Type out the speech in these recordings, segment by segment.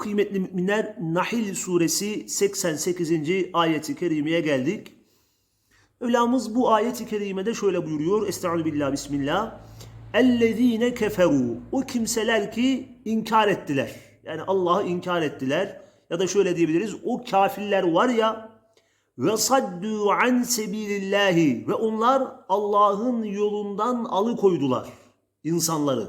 Kıymetli müminler Nahil suresi 88. ayeti kerimeye geldik. Ölamız bu ayeti kerimede şöyle buyuruyor. Estaizu billah bismillah. Ellezine keferu. O kimseler ki inkar ettiler. Yani Allah'ı inkar ettiler. Ya da şöyle diyebiliriz. O kafirler var ya ve saddu an sebilillahi ve onlar Allah'ın yolundan alıkoydular insanları.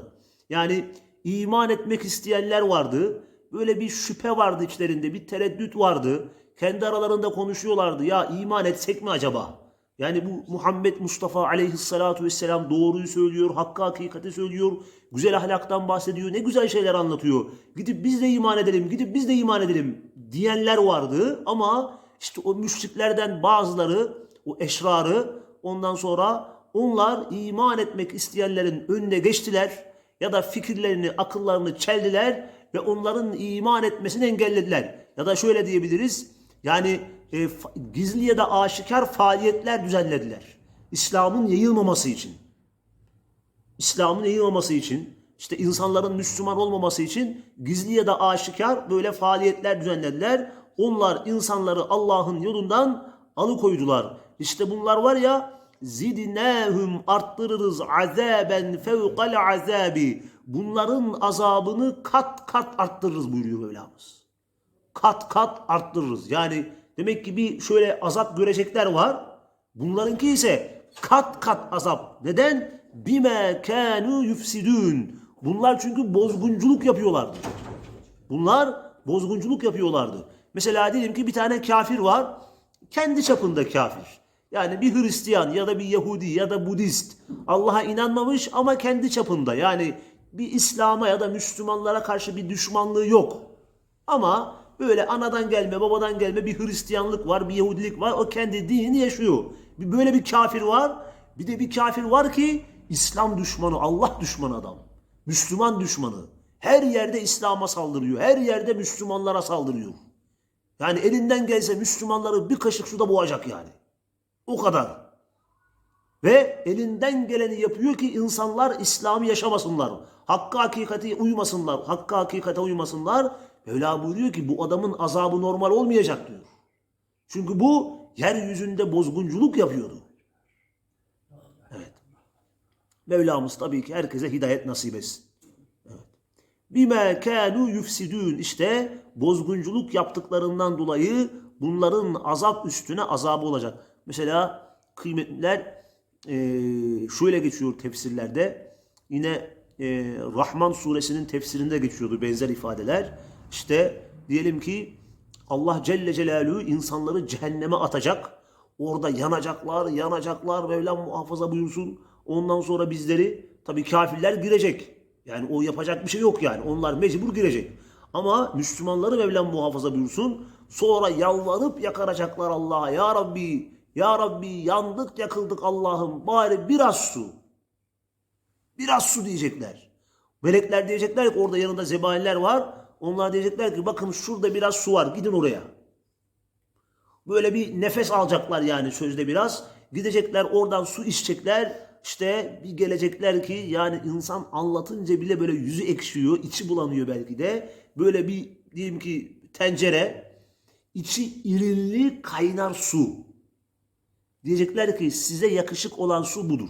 Yani iman etmek isteyenler vardı. Böyle bir şüphe vardı içlerinde, bir tereddüt vardı. Kendi aralarında konuşuyorlardı. Ya iman etsek mi acaba? Yani bu Muhammed Mustafa aleyhissalatu vesselam doğruyu söylüyor, hakkı hakikati söylüyor, güzel ahlaktan bahsediyor, ne güzel şeyler anlatıyor. Gidip biz de iman edelim, gidip biz de iman edelim diyenler vardı ama işte o müşriklerden bazıları, o eşrarı ondan sonra onlar iman etmek isteyenlerin önüne geçtiler ya da fikirlerini, akıllarını çeldiler ve onların iman etmesini engellediler. Ya da şöyle diyebiliriz, yani e, gizli ya da aşikar faaliyetler düzenlediler. İslam'ın yayılmaması için. İslam'ın yayılmaması için, işte insanların Müslüman olmaması için gizli ya da aşikar böyle faaliyetler düzenlediler. Onlar insanları Allah'ın yolundan alıkoydular. İşte bunlar var ya zidnâhum arttırırız azaben fevkal azabi. Bunların azabını kat kat arttırırız buyuruyor Mevlamız. Kat kat arttırırız. Yani demek ki bir şöyle azap görecekler var. Bunlarınki ise kat kat azap. Neden? Bime kânû yufsidûn. Bunlar çünkü bozgunculuk yapıyorlardı. Bunlar bozgunculuk yapıyorlardı. Mesela diyelim ki bir tane kafir var. Kendi çapında kafir. Yani bir Hristiyan ya da bir Yahudi ya da Budist Allah'a inanmamış ama kendi çapında. Yani bir İslam'a ya da Müslümanlara karşı bir düşmanlığı yok. Ama böyle anadan gelme, babadan gelme bir Hristiyanlık var, bir Yahudilik var. O kendi dinini yaşıyor. Bir böyle bir kafir var. Bir de bir kafir var ki İslam düşmanı, Allah düşmanı adam. Müslüman düşmanı. Her yerde İslam'a saldırıyor. Her yerde Müslümanlara saldırıyor. Yani elinden gelse Müslümanları bir kaşık suda boğacak yani. O kadar. Ve elinden geleni yapıyor ki insanlar İslam'ı yaşamasınlar. Hakkı hakikati uymasınlar. Hakkı hakikate uymasınlar. Mevla buyuruyor ki bu adamın azabı normal olmayacak diyor. Çünkü bu yeryüzünde bozgunculuk yapıyordu. Evet. Mevlamız tabii ki herkese hidayet nasip etsin. Evet. Bime kânû yufsidûn. İşte bozgunculuk yaptıklarından dolayı bunların azap üstüne azabı olacak. Mesela kıymetliler e, şöyle geçiyor tefsirlerde. Yine e, Rahman suresinin tefsirinde geçiyordu benzer ifadeler. İşte diyelim ki Allah Celle Celaluhu insanları cehenneme atacak. Orada yanacaklar, yanacaklar. Mevlam muhafaza buyursun. Ondan sonra bizleri tabii kafirler girecek. Yani o yapacak bir şey yok yani. Onlar mecbur girecek. Ama Müslümanları Mevlam muhafaza buyursun. Sonra yalvarıp yakaracaklar Allah'a. Ya Rabbi, Ya Rabbi yandık yakıldık Allah'ım. Bari biraz su. Biraz su diyecekler. Melekler diyecekler ki orada yanında zebaniler var. Onlar diyecekler ki bakın şurada biraz su var gidin oraya. Böyle bir nefes alacaklar yani sözde biraz. Gidecekler oradan su içecekler. İşte bir gelecekler ki yani insan anlatınca bile böyle yüzü ekşiyor, içi bulanıyor belki de. Böyle bir diyelim ki tencere, içi irinli kaynar su. Diyecekler ki size yakışık olan su budur.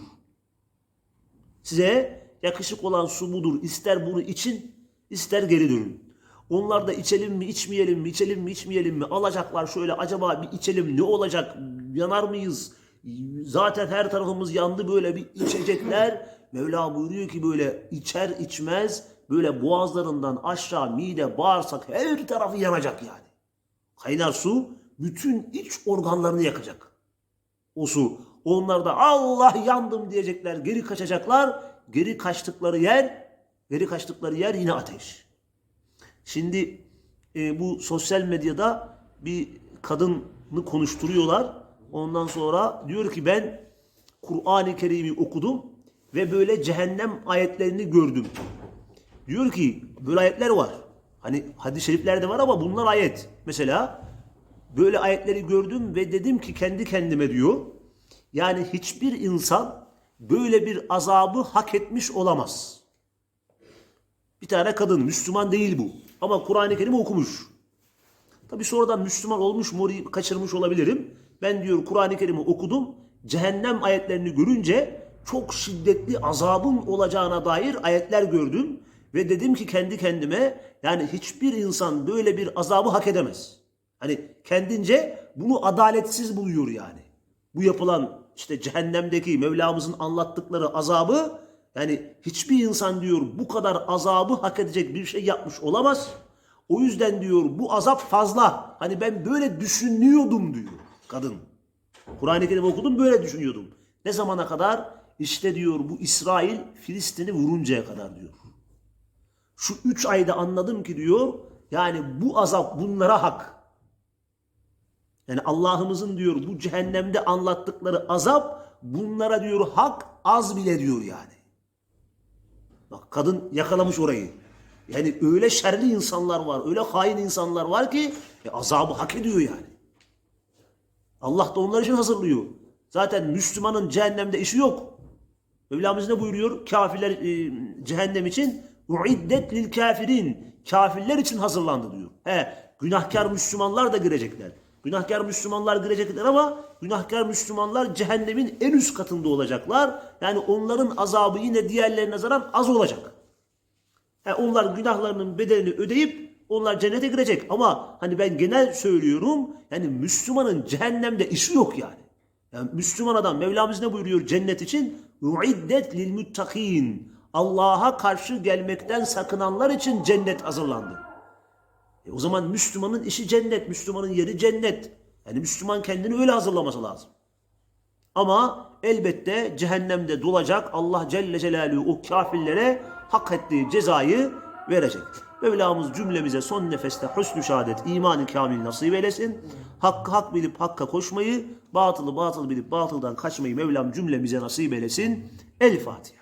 Size yakışık olan su budur. İster bunu için, ister geri dönün. Onlar da içelim mi, içmeyelim mi, içelim mi, içmeyelim mi? Alacaklar şöyle acaba bir içelim ne olacak? Yanar mıyız? Zaten her tarafımız yandı böyle bir içecekler. Mevla buyuruyor ki böyle içer içmez böyle boğazlarından aşağı mide, bağırsak her tarafı yanacak yani. Kaynar su bütün iç organlarını yakacak. O su. Onlar da Allah yandım diyecekler. Geri kaçacaklar. Geri kaçtıkları yer, geri kaçtıkları yer yine ateş. Şimdi e, bu sosyal medyada bir kadını konuşturuyorlar. Ondan sonra diyor ki ben Kur'an-ı Kerim'i okudum ve böyle cehennem ayetlerini gördüm. Diyor ki böyle ayetler var. Hani hadis-i şeriflerde var ama bunlar ayet. Mesela böyle ayetleri gördüm ve dedim ki kendi kendime diyor. Yani hiçbir insan böyle bir azabı hak etmiş olamaz. Bir tane kadın Müslüman değil bu. Ama Kur'an-ı Kerim okumuş. Tabi sonradan Müslüman olmuş mu kaçırmış olabilirim. Ben diyor Kur'an-ı Kerim'i okudum. Cehennem ayetlerini görünce çok şiddetli azabın olacağına dair ayetler gördüm. Ve dedim ki kendi kendime yani hiçbir insan böyle bir azabı hak edemez. Hani kendince bunu adaletsiz buluyor yani. Bu yapılan işte cehennemdeki Mevlamızın anlattıkları azabı yani hiçbir insan diyor bu kadar azabı hak edecek bir şey yapmış olamaz. O yüzden diyor bu azap fazla. Hani ben böyle düşünüyordum diyor kadın. Kur'an-ı Kerim okudum böyle düşünüyordum. Ne zamana kadar? İşte diyor bu İsrail Filistin'i vuruncaya kadar diyor. Şu üç ayda anladım ki diyor yani bu azap bunlara hak. Yani Allah'ımızın diyor bu cehennemde anlattıkları azap bunlara diyor hak az bile diyor yani. Bak kadın yakalamış orayı. Yani öyle şerli insanlar var, öyle hain insanlar var ki e, azabı hak ediyor yani. Allah da onlar için hazırlıyor. Zaten Müslümanın cehennemde işi yok. Mevlamız ne buyuruyor? Kafirler e, cehennem için uiddet lil kafirin. Kafirler için hazırlandı diyor. He, günahkar Müslümanlar da girecekler. Günahkar Müslümanlar girecekler ama günahkar Müslümanlar cehennemin en üst katında olacaklar. Yani onların azabı yine diğerlerine nazaran az olacak. He, onlar günahlarının bedelini ödeyip onlar cennete girecek. Ama hani ben genel söylüyorum yani Müslümanın cehennemde işi yok yani. Yani Müslüman adam Mevlamız ne buyuruyor cennet için? Uiddet lil muttakin. Allah'a karşı gelmekten sakınanlar için cennet hazırlandı. E o zaman Müslümanın işi cennet, Müslümanın yeri cennet. Yani Müslüman kendini öyle hazırlaması lazım. Ama elbette cehennemde dolacak Allah Celle Celaluhu o kafirlere hak ettiği cezayı verecek. Mevlamız cümlemize son nefeste husnü şehadet, imanı kamil nasip eylesin. Hakkı hak bilip hakka koşmayı, batılı batıl bilip batıldan kaçmayı Mevlam cümlemize nasip eylesin. El Fatiha.